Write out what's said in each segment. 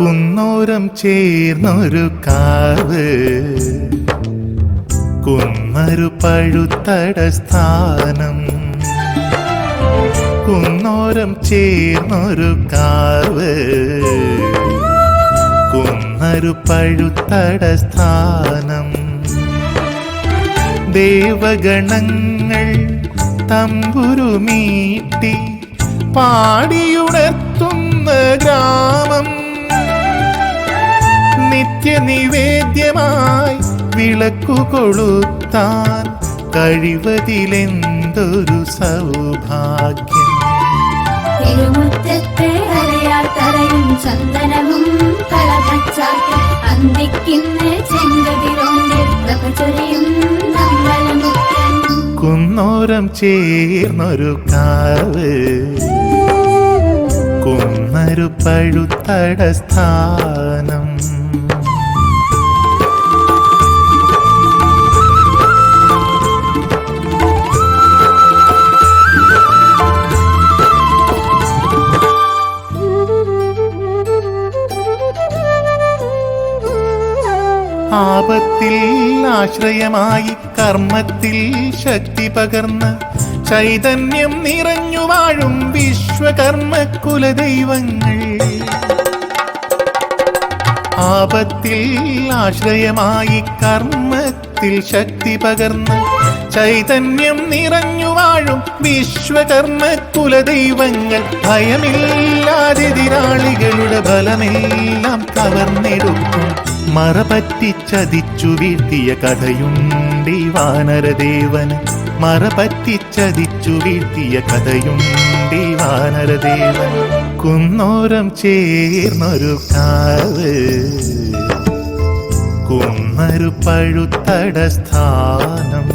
കുന്നോരം ചേർന്നൊരു കാവ്. കുന്നൊരു പഴുത്തട സ്ഥാനം. കുന്നോരം ചേർന്നൊരു കാവ്. കുന്നൊരു പഴുത്തട സ്ഥാനം. ദേവഗണങ്ങൾ തമ്പുരുമീട്ടി പാടിയുണർത്തുന്ന ഗ്രാമം. നിത്യനിവേദ്യമായി വിളക്കു കൊളുത്താൻ കഴിവതിലെന്തൊരു സൗഭാഗ്യം. തിരുമുറ്റത്തെ ചന്ദനവും അന്തിക്കുന്ന കുന്നോരം ചേർന്നൊരു കാവ് കുന്നരു പഴുത്തട സ്ഥാനം ആപത്തിൽ ആശ്രയമായി കർമ്മത്തിൽ ശക്തി പകർന്ന ചൈതന്യം നിറഞ്ഞു വാഴും വിശ്വകർമ്മ കുലദൈവങ്ങൾ ആപത്തിൽ ആശ്രയമായി കർമ്മത്തിൽ ശക്തി പകർന്ന ചൈതന്യം നിറഞ്ഞു വാഴും വിശ്വകർമ്മ കുലദൈവങ്ങൾ ഭയമില്ലാതെ തിരാളികളുടെ ബലമെല്ലാം കവർന്നെടുക്കും മറപറ്റി ചതിച്ചു വീഴ്ത്തിയ കഥയുണ്ടി വാനരദേവന് മറപറ്റി ചതിച്ചു വീഴ്ത്തിയ കഥയുണ്ടി വാനരദേവൻ കുന്നോരം ചേർന്നൊരു കാവ്. കുന്നരു പഴുത്തട സ്ഥാനം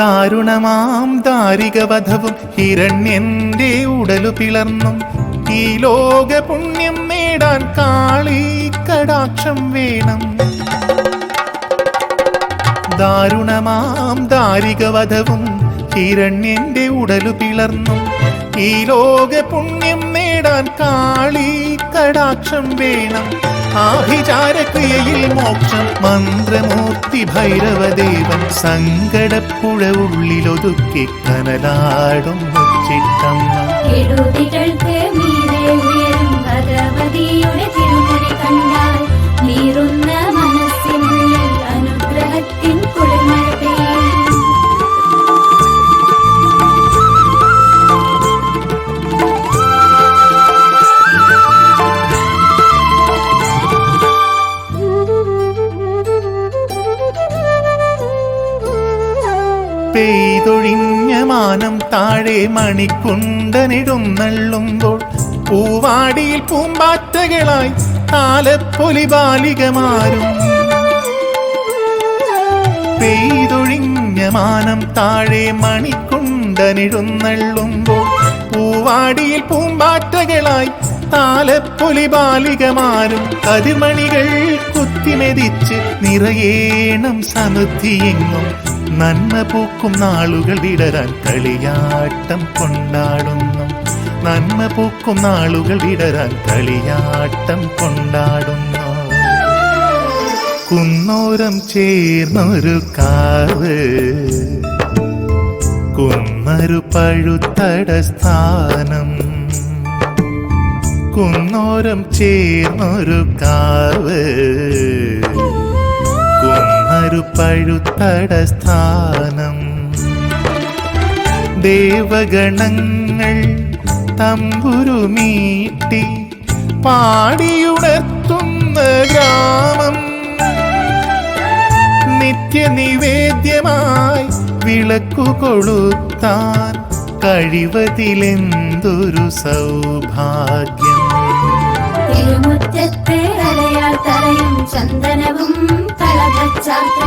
ദാരുണമാം ദാരികവധവും ഹിരണ്യന്റെ ഉടലു പിളർന്നും. ഈ ലോക പുണ്യം നേടാൻ കാളി കടാക്ഷം വേണം. ദാരുണമാം ദാരികവധവും ഹിരണ്യന്റെ ഉടലു പിളർന്നും. ഈ ലോക പുണ്യം നേടാൻ കാളി കടാക്ഷം വേണം. ആഭിചാരക്രിയയിൽ മോക്ഷം മന്ത്രമൂർത്തി ഭൈരവദേവൻ സങ്കടപ്പുഴ ഉള്ളിലൊതുക്കി കനലാടും ചിട്ടമ്മ കെടുതികൾക്ക് മാനം താഴെ മണിക്കുണ്ടനിടുന്നള്ളുമ്പോൾ പൂവാടിയിൽ പൂമ്പാറ്റകളായി താലപ്പൊലി ബാലികമാരും. പെയ്തൊഴിഞ്ഞ മാനം താഴെ മണിക്കുണ്ടനിടുന്നള്ളുമ്പോൾ പൂവാടിയിൽ പൂമ്പാറ്റകളായി താലപ്പൊലി ബാലികമാരും. കതിർമണികൾ കുത്തിമെതിച്ച് നിറയേണം സമൃദ്ധിയെങ്ങും. നന്മ പൂക്കും നാളുകൾ വിടരാൻ കളിയാട്ടം കൊണ്ടാടുന്നു. നന്മ പൂക്കും നാളുകൾ വിടരാൻ കളിയാട്ടം കൊണ്ടാടുന്നു. കുന്നോരം ചേർന്നൊരു കാവ് കുന്നൊരു പഴുത്തട സ്ഥാനം. കുന്നോരം ചേർന്നൊരു കാവ് കുന്നരു പഴുത്തട സ്ഥാനം ദേവഗണങ്ങൾ തമ്പുരുമീട്ടി പാടിയുണർത്തുന്ന ഗ്രാമം. നിത്യനിവേദ്യമായി വിളക്കു കൊളുത്താൻ കഴിവതിലെന്തൊരു സൗഭാഗ്യം. തിരുമുറ്റത്തെ ചന്ദനവും കളപച്ചാക്കി